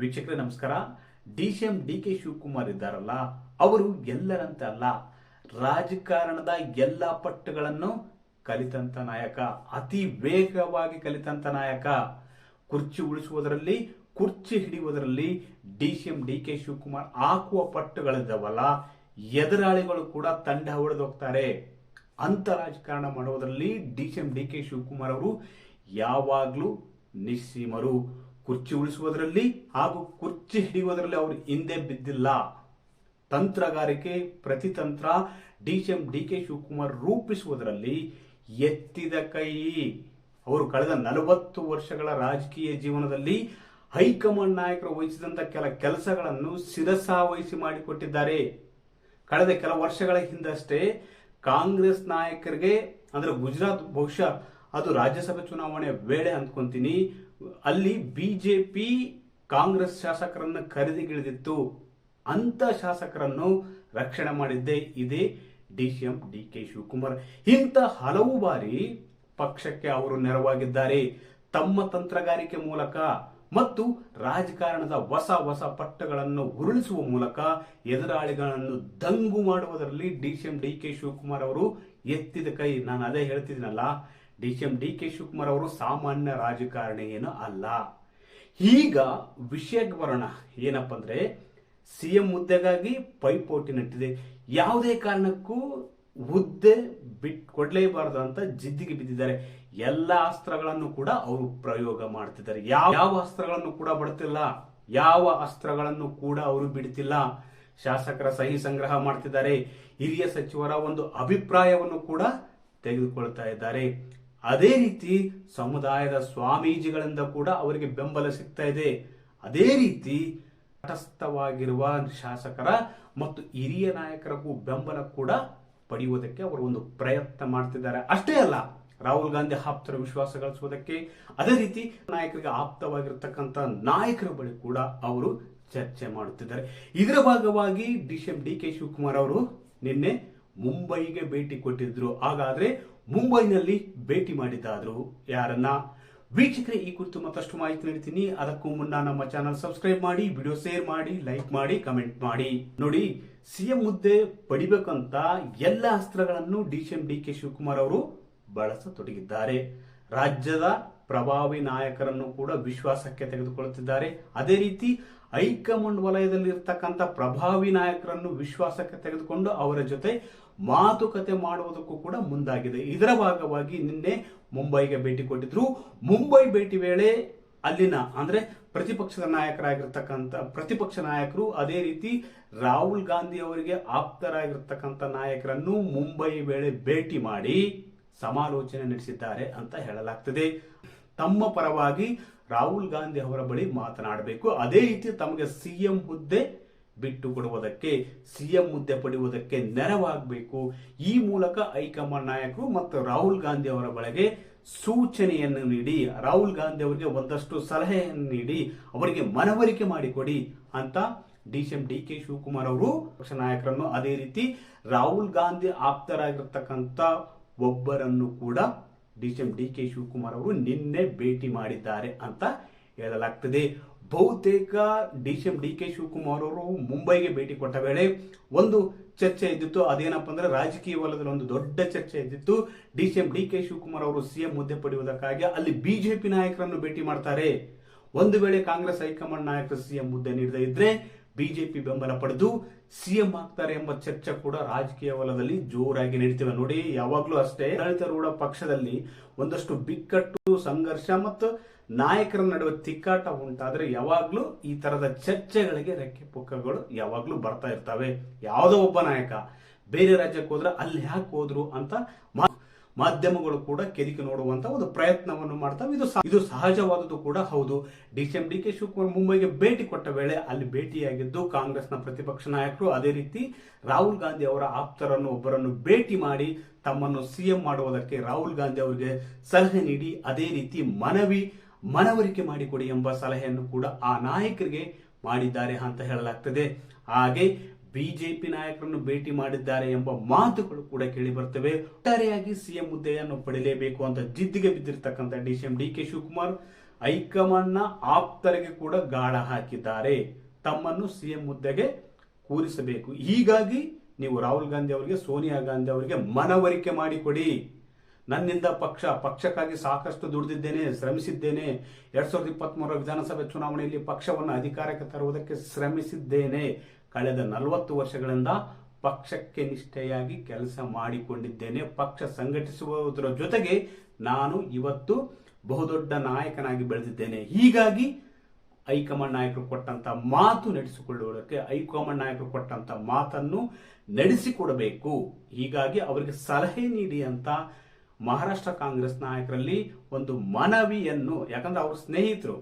ವೀಕ್ಷಕರೇ, ನಮಸ್ಕಾರ. D C M D K Shivakumar ಇದ್ದಾರಲ್ಲ, ಅವರು ಎಲ್ಲರಂತೆ ಅಲ್ಲ ರಾಜಕಾರಣದ ಎಲ್ಲ ಪಟ್ಟುಗಳನ್ನು ಕಲಿತಂತ ನಾಯಕ, ಅತಿ ವೇಗವಾಗಿ ಕಲಿತಂತ ನಾಯಕ. ಕುರ್ಚಿ ಉಳಿಸುವುದರಲ್ಲಿ, ಕುರ್ಚಿ ಹಿಡಿಯುವುದರಲ್ಲಿ D C M D K Shivakumar ಹಾಕುವ ಪಟ್ಟುಗಳಿದ್ದಾವಲ್ಲ, ಎದುರಾಳಿಗಳು ಕೂಡ ತಂಡ ಹೊಡೆದೋಗ್ತಾರೆ ಅಂತ ರಾಜಕಾರಣ ಮಾಡುವುದರಲ್ಲಿ D C M D K Shivakumar ಅವರು ಯಾವಾಗಲೂ ನಿಸ್ಸೀಮರು. ಕುರ್ಚಿ ಉಳಿಸುವುದರಲ್ಲಿ ಹಾಗೂ ಕುರ್ಚಿ ಹಿಡಿಯುವುದರಲ್ಲಿ ಅವರು ಹಿಂದೆ ಬಿದ್ದಿಲ್ಲ. ತಂತ್ರಗಾರಿಕೆ, ಪ್ರತಿತಂತ್ರ D C M D K Shivakumar ರೂಪಿಸುವುದರಲ್ಲಿ ಎತ್ತಿದ ಕೈ. ಅವರು ಕಳೆದ ನಲವತ್ತು ವರ್ಷಗಳ ರಾಜಕೀಯ ಜೀವನದಲ್ಲಿ ಹೈಕಮಾಂಡ್ ನಾಯಕರು ವಹಿಸಿದಂಥ ಕೆಲ ಕೆಲಸಗಳನ್ನು ಶಿರಸಾವಹಿಸಿ ಮಾಡಿಕೊಟ್ಟಿದ್ದಾರೆ. ಕಳೆದ ಕೆಲ ವರ್ಷಗಳ ಹಿಂದಷ್ಟೇ ಕಾಂಗ್ರೆಸ್ ನಾಯಕರಿಗೆ, ಅಂದ್ರೆ ಗುಜರಾತ್ ಬಹುಶಃ ಅದು ರಾಜ್ಯಸಭೆ ಚುನಾವಣೆ ವೇಳೆ ಅಂದ್ಕೊಂತೀನಿ ಅಲ್ಲಿ ಬಿಜೆಪಿ ಕಾಂಗ್ರೆಸ್ ಶಾಸಕರನ್ನು ಖರೀದಿಗಿಳಿದಿತ್ತು ಅಂತ ಶಾಸಕರನ್ನು ರಕ್ಷಣೆ ಮಾಡಿದ್ದೇ ಇದೇ D C M, D K Shivakumar. ಇಂಥ ಹಲವು ಬಾರಿ ಪಕ್ಷಕ್ಕೆ ಅವರು ನೆರವಾಗಿದ್ದಾರೆ. ತಮ್ಮ ತಂತ್ರಗಾರಿಕೆ ಮೂಲಕ ಮತ್ತು ರಾಜಕಾರಣದ ಹೊಸ ಹೊಸ ಪಟ್ಟಗಳನ್ನು ಉರುಳಿಸುವ ಮೂಲಕ ಎದುರಾಳಿಗಳನ್ನು ದಂಗು ಮಾಡುವುದರಲ್ಲಿ D C M, D K Shivakumar ಅವರು ಎತ್ತಿದ ಕೈ. ನಾನು ಅದೇ ಹೇಳ್ತಿದ್ದೀನಲ್ಲ D C M D K Shivakumar ಅವರು ಸಾಮಾನ್ಯ ರಾಜಕಾರಣಿ ಏನು ಅಲ್ಲ. ಈಗ ವಿಷಯಕ್ಕೆ ಬರೋಣ. ಏನಪ್ಪ ಅಂದ್ರೆ ಸಿಎಂ ಹುದ್ದೆಗಾಗಿ ಪೈಪೋಟಿ ನಟ್ಟಿದೆ ಯಾವುದೇ ಕಾರಣಕ್ಕೂ ಹುದ್ದೆ ಬಿಟ್ ಕೊಡ್ಲೇಬಾರದು ಅಂತ ಜಿದ್ದಿಗೆ ಬಿದ್ದಿದ್ದಾರೆ. ಎಲ್ಲ ಅಸ್ತ್ರಗಳನ್ನು ಕೂಡ ಅವರು ಪ್ರಯೋಗ ಮಾಡ್ತಿದ್ದಾರೆ. ಯಾವ ಯಾವ ಅಸ್ತ್ರಗಳನ್ನು ಕೂಡ ಬಿಡ್ತಿಲ್ಲ ಯಾವ ಅಸ್ತ್ರಗಳನ್ನು ಕೂಡ ಅವರು ಬಿಡ್ತಿಲ್ಲ. ಶಾಸಕರ ಸಹಿ ಸಂಗ್ರಹ ಮಾಡ್ತಿದ್ದಾರೆ. ಹಿರಿಯ ಸಚಿವರ ಒಂದು ಅಭಿಪ್ರಾಯವನ್ನು ಕೂಡ ತೆಗೆದುಕೊಳ್ತಾ ಇದ್ದಾರೆ. ಅದೇ ರೀತಿ ಸಮುದಾಯದ ಸ್ವಾಮೀಜಿಗಳಿಂದ ಕೂಡ ಅವರಿಗೆ ಬೆಂಬಲ ಸಿಗ್ತಾ ಇದೆ. ಅದೇ ರೀತಿ ತಟಸ್ಥವಾಗಿರುವ ಶಾಸಕರ ಮತ್ತು ಹಿರಿಯ ನಾಯಕರಿಗೂ ಬೆಂಬಲ ಕೂಡ ಪಡೆಯುವುದಕ್ಕೆ ಅವರು ಒಂದು ಪ್ರಯತ್ನ ಮಾಡ್ತಿದ್ದಾರೆ. ಅಷ್ಟೇ ಅಲ್ಲ, ರಾಹುಲ್ ಗಾಂಧಿ ಆಪ್ತರ ವಿಶ್ವಾಸ ಗಳಿಸುವುದಕ್ಕೆ ಅದೇ ರೀತಿ ನಾಯಕರಿಗೆ ಆಪ್ತವಾಗಿರ್ತಕ್ಕಂಥ ನಾಯಕರ ಬಳಿ ಕೂಡ ಅವರು ಚರ್ಚೆ ಮಾಡುತ್ತಿದ್ದಾರೆ. ಇದರ ಭಾಗವಾಗಿ D M D K Shivakumar ಅವರು ನಿನ್ನೆ ಮುಂಬೈಗೆ ಭೇಟಿ ಕೊಟ್ಟಿದ್ರು. ಹಾಗಾದ್ರೆ ಮುಂಬೈನಲ್ಲಿ ಭೇಟಿ ಮಾಡಿದ್ದಾದ್ರು ಯಾರನ್ನ? ವೀಕ್ಷಕರೇ, ಈ ಕುರಿತು ಮತ್ತಷ್ಟು ಮಾಹಿತಿ ನೀಡ್ತೀನಿ. ಅದಕ್ಕೂ ಮುನ್ನ ನಮ್ಮ ಚಾನಲ್ ಸಬ್ಸ್ಕ್ರೈಬ್ ಮಾಡಿ, ವಿಡಿಯೋ ಶೇರ್ ಮಾಡಿ, ಲೈಕ್ ಮಾಡಿ, ಕಮೆಂಟ್ ಮಾಡಿ. ನೋಡಿ, ಸಿಎಂ ಹುದ್ದೆ ಪಡಿಬೇಕಂತ ಎಲ್ಲ ಅಸ್ತ್ರಗಳನ್ನು D C M, D K Shivakumar ಅವರು ಬಳಸತೊಡಗಿದ್ದಾರೆ. ರಾಜ್ಯದ ಪ್ರಭಾವಿ ನಾಯಕರನ್ನು ಕೂಡ ವಿಶ್ವಾಸಕ್ಕೆ ತೆಗೆದುಕೊಳ್ಳುತ್ತಿದ್ದಾರೆ. ಅದೇ ರೀತಿ, ಹೈಕಮಾಂಡ್ ವಲಯದಲ್ಲಿ ಇರ್ತಕ್ಕಂಥ ಪ್ರಭಾವಿ ನಾಯಕರನ್ನು ವಿಶ್ವಾಸಕ್ಕೆ ತೆಗೆದುಕೊಂಡು ಅವರ ಜೊತೆ ಮಾತುಕತೆ ಮಾಡುವುದಕ್ಕೂ ಕೂಡ ಮುಂದಾಗಿದೆ. ಇದರ ಭಾಗವಾಗಿ ನಿನ್ನೆ ಮುಂಬೈಗೆ ಭೇಟಿ ಕೊಟ್ಟಿದ್ರು. ಮುಂಬೈ ಭೇಟಿ ವೇಳೆ ಅಲ್ಲಿನ ಅಂದ್ರೆ ಪ್ರತಿಪಕ್ಷದ ನಾಯಕರಾಗಿರ್ತಕ್ಕಂಥ, ಪ್ರತಿಪಕ್ಷ ನಾಯಕರು ಅದೇ ರೀತಿ ರಾಹುಲ್ ಗಾಂಧಿ ಅವರಿಗೆ ಆಪ್ತರಾಗಿರ್ತಕ್ಕಂಥ ನಾಯಕರನ್ನು ಮುಂಬೈ ವೇಳೆ ಭೇಟಿ ಮಾಡಿ ಸಮಾಲೋಚನೆ ನಡೆಸಿದ್ದಾರೆ ಅಂತ ಹೇಳಲಾಗ್ತದೆ. ತಮ್ಮ ಪರವಾಗಿ ರಾಹುಲ್ ಗಾಂಧಿ ಅವರ ಬಳಿ ಮಾತನಾಡಬೇಕು. ಅದೇ ರೀತಿ ತಮಗೆ ಸಿಎಂ ಹುದ್ದೆ ಬಿಟ್ಟು ಕೊಡುವುದಕ್ಕೆ ಸಿಎಂ ಹುದ್ದೆ ಪಡೆಯುವುದಕ್ಕೆ ನೆರವಾಗಬೇಕು. ಈ ಮೂಲಕ ಹೈಕಮಾಂಡ್ ನಾಯಕರು ಮತ್ತು ರಾಹುಲ್ ಗಾಂಧಿ ಅವರ ಬಳಿಗೆ ಸೂಚನೆಯನ್ನು ನೀಡಿ, ರಾಹುಲ್ ಗಾಂಧಿ ಅವರಿಗೆ ಒಂದಷ್ಟು ಸಲಹೆಯನ್ನು ನೀಡಿ, ಅವರಿಗೆ ಮನವರಿಕೆ ಮಾಡಿಕೊಡಿ ಅಂತ D C M D K Shivakumar ಅವರು ಪಕ್ಷ ನಾಯಕರನ್ನು ಅದೇ ರೀತಿ ರಾಹುಲ್ ಗಾಂಧಿ ಆಪ್ತರಾಗಿರ್ತಕ್ಕಂಥ ಒಬ್ಬರನ್ನು ಕೂಡ D C M D K Shivakumar ಅವರು ನಿನ್ನೆ ಭೇಟಿ ಮಾಡಿದ್ದಾರೆ ಅಂತ ಹೇಳಲಾಗ್ತದೆ. ಬಹುತೇಕ D C M, D K Shivakumar ಅವರು ಮುಂಬೈಗೆ ಭೇಟಿ ಕೊಟ್ಟ ವೇಳೆ ಒಂದು ಚರ್ಚೆ ಇದ್ದಿತ್ತು. ಅದೇನಪ್ಪ ಅಂದ್ರೆ ರಾಜಕೀಯ ವಲಯದಲ್ಲಿ ಒಂದು ದೊಡ್ಡ ಚರ್ಚೆ ಇದ್ದಿತ್ತು. D C M, D K Shivakumar ಅವರು ಸಿಎಂ ಹುದ್ದೆ ಪಡೆಯುವುದಕ್ಕಾಗಿ ಅಲ್ಲಿ ಬಿಜೆಪಿ ನಾಯಕರನ್ನು ಭೇಟಿ ಮಾಡ್ತಾರೆ. ಒಂದು ವೇಳೆ ಕಾಂಗ್ರೆಸ್ ಹೈಕಮಾಂಡ್ ನಾಯಕರು ಸಿಎಂ ಹುದ್ದೆ ನೀಡದೇ ಇದ್ರೆ ಬಿಜೆಪಿ ಬೆಂಬಲ ಪಡೆದು ಸಿಎಂ ಆಗ್ತಾರೆ ಎಂಬ ಚರ್ಚೆ ಕೂಡ ರಾಜಕೀಯ ವಲಯದಲ್ಲಿ ಜೋರಾಗಿ ನಡೀತಿವೆ ನೋಡಿ, ಯಾವಾಗ್ಲೂ ಅಷ್ಟೇ ಆಡಳಿತಾರೂಢ ಪಕ್ಷದಲ್ಲಿ ಒಂದಷ್ಟು ಬಿಕ್ಕಟ್ಟು, ಸಂಘರ್ಷ ಮತ್ತು ನಾಯಕರ ನಡುವೆ ತಿಕ್ಕಾಟ ಉಂಟಾದ್ರೆ ಯಾವಾಗ್ಲೂ ಈ ತರದ ಚರ್ಚೆಗಳಿಗೆ ರೆಕ್ಕೆ ಪುಕ್ಕಗಳು ಯಾವಾಗ್ಲೂ ಬರ್ತಾ ಇರ್ತವೆ. ಯಾವುದೋ ಒಬ್ಬ ನಾಯಕ ಬೇರೆ ರಾಜ್ಯಕ್ಕೆ ಹೋದ್ರೆ ಅಲ್ಲಿ ಯಾಕೆ ಹೋದ್ರು ಅಂತ ಮಾಧ್ಯಮಗಳು ಕೂಡ ಕೆದಿಕೆ ನೋಡುವಂತ ಒಂದು ಪ್ರಯತ್ನವನ್ನು ಮಾಡ್ತಾವೆ. ಇದು ಇದು ಸಹಜವಾದದ್ದು ಕೂಡ ಹೌದು. D C M D K Shivakumar ಮುಂಬೈಗೆ ಭೇಟಿ ಕೊಟ್ಟ ವೇಳೆ ಅಲ್ಲಿ ಭೇಟಿಯಾಗಿದ್ದು ಕಾಂಗ್ರೆಸ್ನ ಪ್ರತಿಪಕ್ಷ ನಾಯಕರು ಅದೇ ರೀತಿ ರಾಹುಲ್ ಗಾಂಧಿ ಅವರ ಆಪ್ತರನ್ನು ಒಬ್ಬರನ್ನು ಭೇಟಿ ಮಾಡಿ ತಮ್ಮನ್ನು ಸಿಎಂ ಮಾಡುವುದಕ್ಕೆ ರಾಹುಲ್ ಗಾಂಧಿ ಅವರಿಗೆ ಸಲಹೆ ನೀಡಿ ಅದೇ ರೀತಿ ಮನವಿ, ಮನವರಿಕೆ ಮಾಡಿಕೊಡಿ ಎಂಬ ಸಲಹೆಯನ್ನು ಕೂಡ ಆ ನಾಯಕರಿಗೆ ಮಾಡಿದ್ದಾರೆ ಅಂತ ಹೇಳಲಾಗ್ತದೆ. ಹಾಗೆ ಬಿಜೆಪಿ ನಾಯಕರನ್ನು ಭೇಟಿ ಮಾಡಿದ್ದಾರೆ ಎಂಬ ಮಾತುಗಳು ಕೂಡ ಕೇಳಿ ಬರ್ತವೆ. ಒಟ್ಟಾರೆಯಾಗಿ ಸಿಎಂ ಹುದ್ದೆಯನ್ನು ಪಡೆಯಲೇಬೇಕು ಅಂತ ಜಿದ್ದಿಗೆ ಬಿದ್ದಿರ್ತಕ್ಕಂಥ D C M D K Shivakumar ಹೈಕಮಾಂಡ್ನ ಆಪ್ತರಿಗೆ ಕೂಡ ಗಾಳ ಹಾಕಿದ್ದಾರೆ. ತಮ್ಮನ್ನು ಸಿಎಂ ಹುದ್ದೆಗೆ ಕೂರಿಸಬೇಕು. ಹೀಗಾಗಿ ನೀವು ರಾಹುಲ್ ಗಾಂಧಿ ಅವರಿಗೆ, ಸೋನಿಯಾ ಗಾಂಧಿ ಅವರಿಗೆ ಮನವರಿಕೆ ಮಾಡಿಕೊಡಿ. ನನ್ನಿಂದ ಪಕ್ಷ, ಪಕ್ಷಕ್ಕಾಗಿ ಸಾಕಷ್ಟು ದುಡಿದಿದ್ದೇನೆ, ಶ್ರಮಿಸಿದ್ದೇನೆ. ಎರಡ್ ಸಾವಿರದ ಇಪ್ಪತ್ತ್ ವಿಧಾನಸಭೆ ಚುನಾವಣೆಯಲ್ಲಿ ಪಕ್ಷವನ್ನು ಅಧಿಕಾರಕ್ಕೆ ತರುವುದಕ್ಕೆ ಶ್ರಮಿಸಿದ್ದೇನೆ. ಕಳೆದ ನಲವತ್ತು ವರ್ಷಗಳಿಂದ ಪಕ್ಷಕ್ಕೆ ನಿಷ್ಠೆಯಾಗಿ ಕೆಲಸ ಮಾಡಿಕೊಂಡಿದ್ದೇನೆ. ಪಕ್ಷ ಸಂಘಟಿಸುವುದರ ಜೊತೆಗೆ ನಾನು ಇವತ್ತು ಬಹುದೊಡ್ಡ ನಾಯಕನಾಗಿ ಬೆಳೆದಿದ್ದೇನೆ. ಹೀಗಾಗಿ ಹೈಕಮಾಂಡ್ ನಾಯಕರು ಕೊಟ್ಟಂತ ಮಾತು ನಡೆಸಿಕೊಳ್ಳುವುದಕ್ಕೆ, ಹೈಕಮಾಂಡ್ ನಾಯಕರು ಕೊಟ್ಟಂತ ಮಾತನ್ನು ನಡೆಸಿಕೊಡಬೇಕು. ಹೀಗಾಗಿ ಅವರಿಗೆ ಸಲಹೆ ನೀಡಿ ಅಂತ ಮಹಾರಾಷ್ಟ್ರ ಕಾಂಗ್ರೆಸ್ ನಾಯಕರಲ್ಲಿ ಒಂದು ಮನವಿಯನ್ನು, ಯಾಕಂದ್ರೆ ಅವ್ರ ಸ್ನೇಹಿತರು,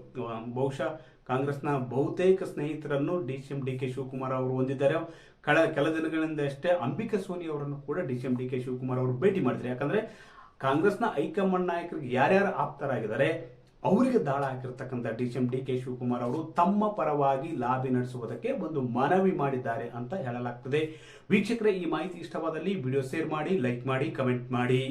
ಬಹುಶಃ ಕಾಂಗ್ರೆಸ್ನ ಬಹುತೇಕ ಸ್ನೇಹಿತರನ್ನು D C M D K Shivakumar ಅವರು ಹೊಂದಿದ್ದಾರೆ. ಕಳ, ಕೆಲ ದಿನಗಳಿಂದಷ್ಟೇ ಅಂಬಿಕಾ ಸೋನಿ ಅವರನ್ನು ಕೂಡ D C M D K Shivakumar ಅವರು ಭೇಟಿ ಮಾಡಿದ್ರು ಯಾಕಂದ್ರೆ ಕಾಂಗ್ರೆಸ್ನ ಹೈಕಮಾಂಡ್ ನಾಯಕರಿಗೆ ಯಾರ್ಯಾರು ಆಪ್ತರಾಗಿದ್ದಾರೆ, ಅವರಿಗೆ ದಾಳ ಹಾಕಿರ್ತಕ್ಕಂಥ D C M D K Shivakumar ಅವರು ತಮ್ಮ ಪರವಾಗಿ ಲಾಬಿ ನಡೆಸುವುದಕ್ಕೆ ಒಂದು ಮನವಿ ಮಾಡಿದ್ದಾರೆ ಅಂತ ಹೇಳಲಾಗ್ತದೆ. ವೀಕ್ಷಕರೇ, ಈ ಮಾಹಿತಿ ಇಷ್ಟವಾದಲ್ಲಿ ವಿಡಿಯೋ ಶೇರ್ ಮಾಡಿ, ಲೈಕ್ ಮಾಡಿ, ಕಮೆಂಟ್ ಮಾಡಿ.